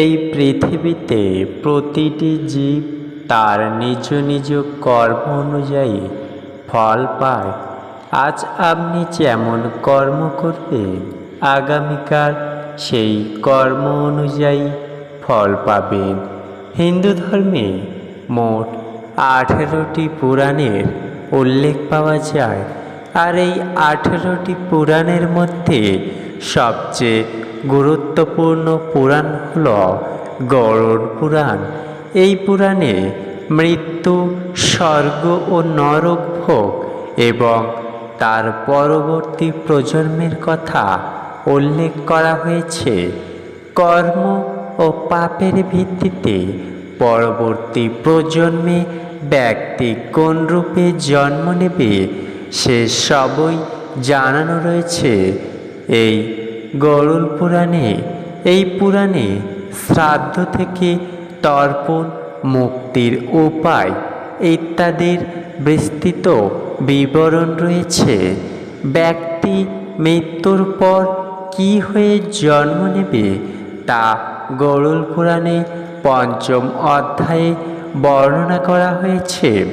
এই পৃথিবীতে প্রতিটি জীব তার নিজ নিজ কর্ম অনুযায়ী ফল পায়। আজ আপনি যেমন কর্ম করবেন, আগামীকাল সেই কর্ম অনুযায়ী ফল পাবেন। হিন্দু ধর্মে মোট আঠেরোটি পুরাণের উল্লেখ পাওয়া যায়। আর এই আঠেরোটি পুরাণের মধ্যে সবচেয়ে গুরুত্বপূর্ণ পুরাণ হল গরুড় পুরাণ। এই পুরাণে মৃত্যু, স্বর্গ ও নরক ভোগ এবং তার পরবর্তী প্রজন্মের কথা উল্লেখ করা হয়েছে। কর্ম ও পাপের ভিত্তিতে পরবর্তী প্রজন্মে ব্যক্তি কোন রূপে জন্ম নেবে সে সবই জানানো রয়েছে। এই গরুল পুরাণে, এই পুরাণে শ্রাদ্ধ থেকে তর্পণ, মুক্তির উপায় ইত্যাদির বিস্তৃত বিবরণ রয়েছে। ব্যক্তি মৃত্যুর পর কি হয়ে জন্ম নেবে তা গরুল পুরাণে পঞ্চম অধ্যায়ে বর্ণনা করা হয়েছে।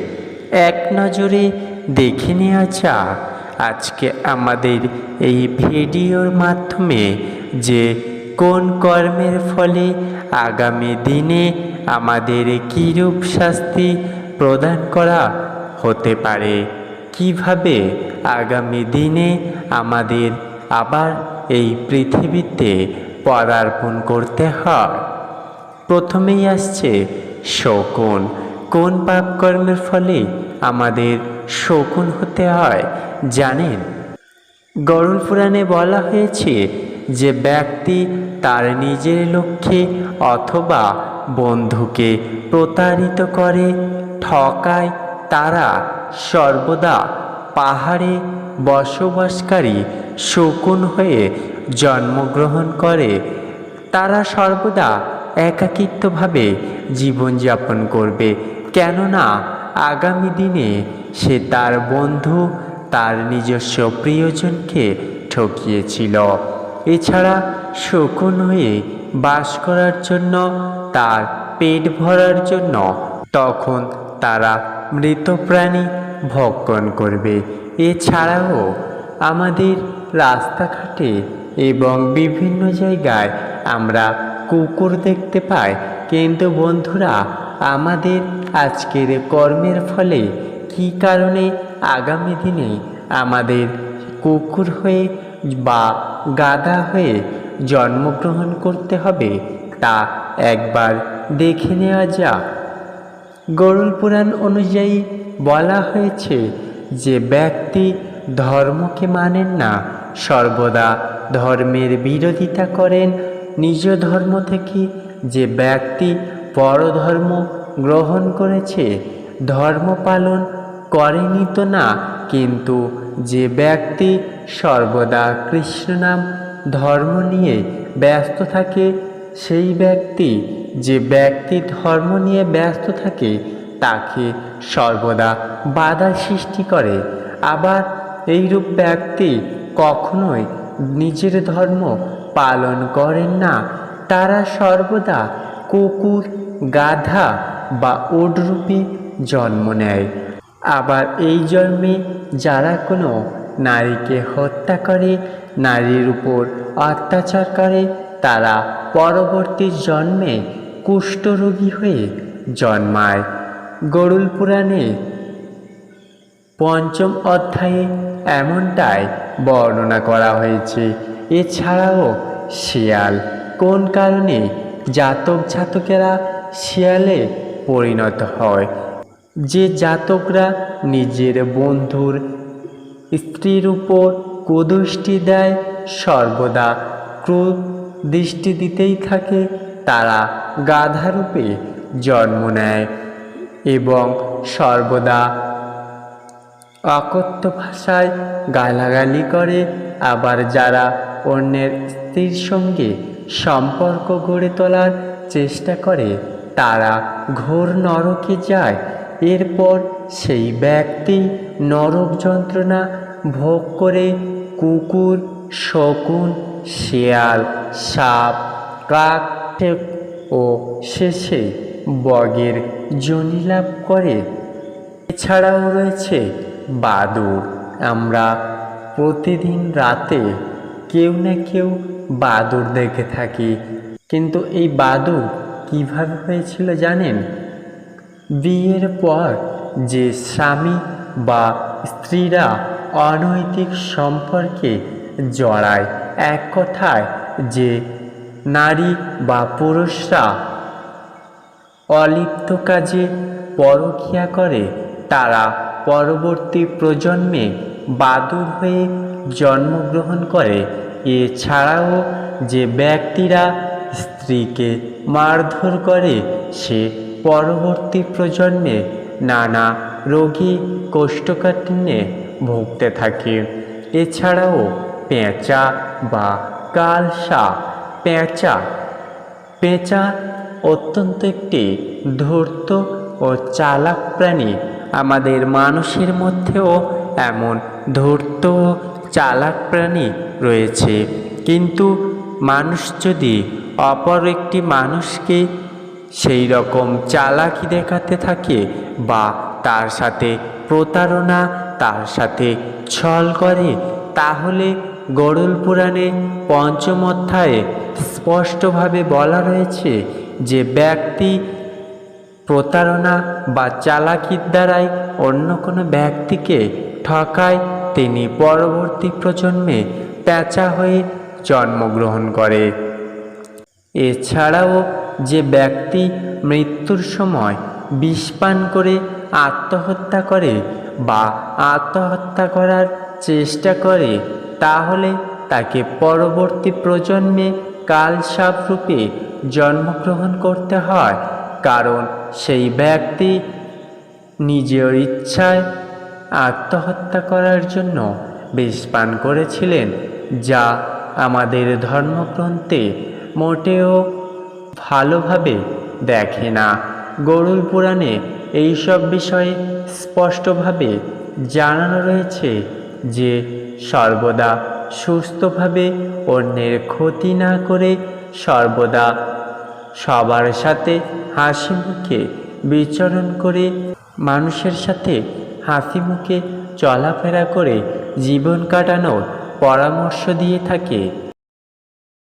এক নজরে দেখে নেওয়া যাক। আজকে আমাদের এই ভিডিওর মাধ্যমে যে কোন কর্মের ফলে আগামী দিনে আমাদের কীরূপ শাস্তি প্রদান করা হতে পারে? কীভাবে আগামী দিনে আমাদের আবার এই পৃথিবীতে পদার্পণ করতে হয়? প্রথমেই আসছে শকুন। কোন পাপ কর্মের ফলে আমাদের শকুন হতে হয়, জানেন? গরুল পুরাণে বলা হয়েছে যে ব্যক্তি তার নিজের লক্ষ্যে অথবা বন্ধুকে প্রতারিত করে, ঠকায় তারা সর্বদা পাহাড়ে বসবাসকারী শকুন হয়ে জন্মগ্রহণ করে। তারা সর্বদা একাকিত্বভাবে জীবনযাপন করবে। কেননা আগামী দিনে সে তার বন্ধু, তার নিজস্ব প্রিয়জনকে ঠকিয়েছিল। এছাড়া শকুন হয়ে বাস করার জন্য, তার পেট ভরার জন্য তখন তারা মৃত প্রাণী ভক্ষণ করবে। এছাড়াও আমাদের রাস্তাঘাটে এবং বিভিন্ন জায়গায় আমরা কুকুর দেখতে পাই। কিন্তু বন্ধুরা আমাদের আজকের কর্মের ফলে কি কারণে আগামী দিনে আমাদের কুকুর হয়ে বা গাধা হয়ে জন্মগ্রহণ করতে হবে তা একবার দেখে নেওয়া যাক। গরুল পুরাণ অনুযায়ী বলা হয়েছে যে ব্যক্তি ধর্মকে মানেন না, সর্বদা ধর্মের বিরোধিতা করেন। নিজ ধর্ম থেকে যে ব্যক্তি পরধর্ম গ্রহণ করেছে, ধর্ম পালন করেনি তো না, কিন্তু যে ব্যক্তি সর্বদা কৃষ্ণ নাম ধর্ম নিয়ে ব্যস্ত থাকে, সেই ব্যক্তি যে ব্যক্তি ধর্ম নিয়ে ব্যস্ত থাকে, তাকে সর্বদা বাধা সৃষ্টি করে। আবার এইরূপ ব্যক্তি কখনোই নিজের ধর্ম পালন করেন না, তারা সর্বদা কুকুর, গাধা বা ওডরূপে জন্ম নেয়। আবার এই জন্মে যারা কোনো নারীকে হত্যা করে, নারীর উপর অত্যাচার করে, তারা পরবর্তী জন্মে কুষ্ঠরোগী হয়ে জন্মায়। গরুল পুরাণে পঞ্চম অধ্যায়ে এমনটাই বর্ণনা করা হয়েছে। এছাড়াও শিয়াল কোন কারণে জাতক জাতকেরা শিয়ালে পরিণত হয়। যে জাতকরা নিজের বন্ধুর স্ত্রীর উপর কুদৃষ্টি দেয়, সর্বদা ক্রোধ দৃষ্টি দিতেই থাকে, তারা গাধারূপে জন্ম নেয় এবং সর্বদা অকথ্য ভাষায় গালাগালি করে। আবার যারা অন্যের স্ত্রীর সঙ্গে সম্পর্ক গড়ে তোলার চেষ্টা করে। তারা ঘোর নরকে যায়। এরপর সেই ব্যক্তি নরক যন্ত্রণা ভোগ করে কুকুর, শকুন, শেয়াল, সাপ, কাক ও শেষে বগের জনি লাভ করে। এছাড়াও রয়েছে বাদুর আমরা প্রতিদিন রাতে কেউ না কেউ বাদুর দেখে থাকি। কিন্তু এই বাদুর কীভাবে হয়েছিল জানেন? বিয়ের পর যে স্বামী বা স্ত্রীরা অনৈতিক সম্পর্কে জড়ায়, এক কথায় যে নারী বা পুরুষরা অলিপ্ত কাজে পরকিয়া করে, তারা পরবর্তী প্রজন্মে বাদুর হয়ে জন্মগ্রহণ করে। এছাড়াও যে ব্যক্তিরা স্ত্রীকে মারধর করে, সে পরবর্তী প্রজন্মে নানা রোগী কোষ্ঠকাঠিন্যে ভুগতে থাকে। এছাড়াও পেঁচা বা কালসা, পেঁচা পেঁচা অত্যন্ত একটি ধূর্ত ও চালাক প্রাণী। আমাদের মানুষের মধ্যেও এমন ধূর্ত ও চালাক প্রাণী রয়েছে। কিন্তু মানুষ যদি অপর একটি মানুষকে সেই রকম চালাকি দেখাতে থাকে বা তার সাথে প্রতারণা, তার সাথে ছল করে, তাহলে গরুল পুরাণে পঞ্চম অধ্যায়ে স্পষ্টভাবে বলা রয়েছে যে ব্যক্তি প্রতারণা বা চালাকির দ্বারাই অন্য কোনো ব্যক্তিকে ঠকায়। তিনি পরবর্তী প্রজন্মে পেঁচা হয়ে জন্মগ্রহণ করে। এছাড়াও যে ব্যক্তি মৃত্যুর সময় বিষ পান করে আত্মহত্যা করে বা আত্মহত্যা করার চেষ্টা করে, তাহলে তাকে পরবর্তী প্রজন্মে কালসাপ রূপে জন্মগ্রহণ করতে হয়, কারণ সেই ব্যক্তি নিজের ইচ্ছায় আত্মহত্যা করার জন্য বিষ পান করেছিলেন। যা আমাদের ধর্মগ্রন্থে মোটেও ভালোভাবে দেখে না। গরুল পুরাণে এইসব বিষয়ে স্পষ্টভাবে জানানো রয়েছে যে সর্বদা সুস্থভাবে অন্যের ক্ষতি না করে সর্বদা সবার সাথে হাসি মুখে বিচরণ করে, মানুষের সাথে হাসি মুখে চলাফেরা করে জীবন কাটানোর পরামর্শ দিয়ে থাকে।